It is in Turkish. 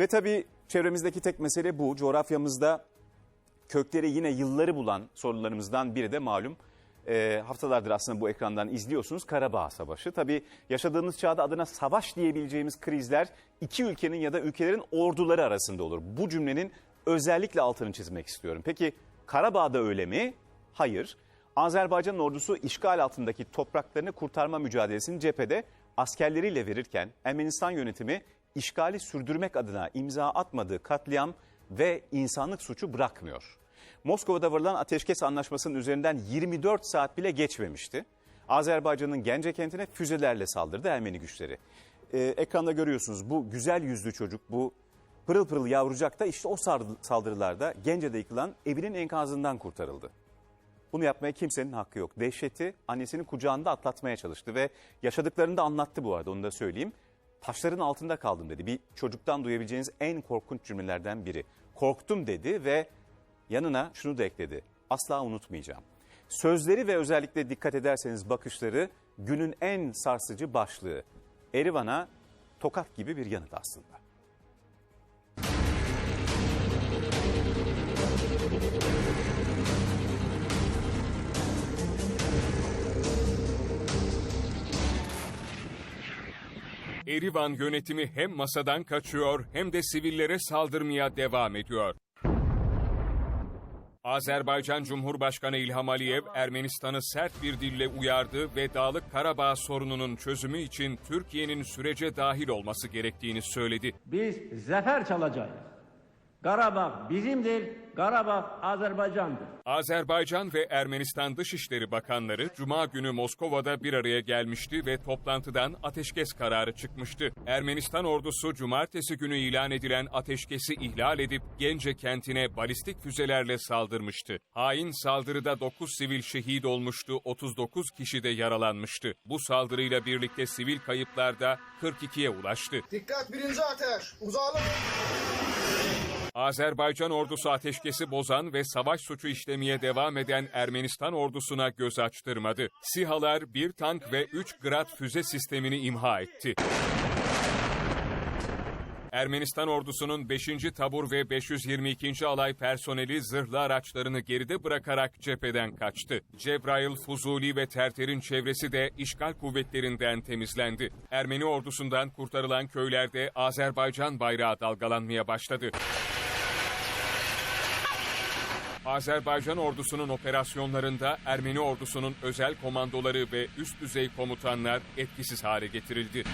Ve tabii çevremizdeki tek mesele bu. Coğrafyamızda kökleri yine yılları bulan sorunlarımızdan biri de malum. Ee, haftalardır aslında bu ekrandan izliyorsunuz Karabağ Savaşı. Tabii yaşadığımız çağda adına savaş diyebileceğimiz krizler iki ülkenin ya da ülkelerin orduları arasında olur. Bu cümlenin özellikle altını çizmek istiyorum. Peki Karabağ'da öyle mi? Hayır. Azerbaycan ordusu işgal altındaki topraklarını kurtarma mücadelesini cephede askerleriyle verirken Ermenistan yönetimi işgali sürdürmek adına imza atmadığı katliam ve insanlık suçu bırakmıyor. Moskova'da varılan ateşkes anlaşmasının üzerinden 24 saat bile geçmemişti. Azerbaycan'ın Gence kentine füzelerle saldırdı Ermeni güçleri. Ee, ekranda görüyorsunuz bu güzel yüzlü çocuk, bu pırıl pırıl yavrucak da işte o saldırılarda Gence'de yıkılan evinin enkazından kurtarıldı. Bunu yapmaya kimsenin hakkı yok. Dehşeti annesinin kucağında atlatmaya çalıştı ve yaşadıklarını da anlattı bu arada onu da söyleyeyim. Taşların altında kaldım dedi. Bir çocuktan duyabileceğiniz en korkunç cümlelerden biri. Korktum dedi ve yanına şunu da ekledi. Asla unutmayacağım. Sözleri ve özellikle dikkat ederseniz bakışları günün en sarsıcı başlığı. Erivan'a tokat gibi bir yanıt aslında. Erivan yönetimi hem masadan kaçıyor hem de sivillere saldırmaya devam ediyor. Azerbaycan Cumhurbaşkanı İlham Aliyev Ermenistan'ı sert bir dille uyardı ve Dağlık Karabağ sorununun çözümü için Türkiye'nin sürece dahil olması gerektiğini söyledi. Biz zafer çalacağız. Karabağ bizimdir, Karabağ Azerbaycan'dır. Azerbaycan ve Ermenistan Dışişleri Bakanları Cuma günü Moskova'da bir araya gelmişti ve toplantıdan ateşkes kararı çıkmıştı. Ermenistan ordusu cumartesi günü ilan edilen ateşkesi ihlal edip Gence kentine balistik füzelerle saldırmıştı. Hain saldırıda 9 sivil şehit olmuştu, 39 kişi de yaralanmıştı. Bu saldırıyla birlikte sivil kayıplar da 42'ye ulaştı. Dikkat birinci ateş. Uzağlık. Azerbaycan ordusu ateşkesi bozan ve savaş suçu işlemeye devam eden Ermenistan ordusuna göz açtırmadı. SİHA'lar bir tank ve 3 Grad füze sistemini imha etti. Ermenistan ordusunun 5. tabur ve 522. alay personeli zırhlı araçlarını geride bırakarak cepheden kaçtı. Cebrail, Fuzuli ve Terter'in çevresi de işgal kuvvetlerinden temizlendi. Ermeni ordusundan kurtarılan köylerde Azerbaycan bayrağı dalgalanmaya başladı. Azerbaycan ordusunun operasyonlarında Ermeni ordusunun özel komandoları ve üst düzey komutanlar etkisiz hale getirildi.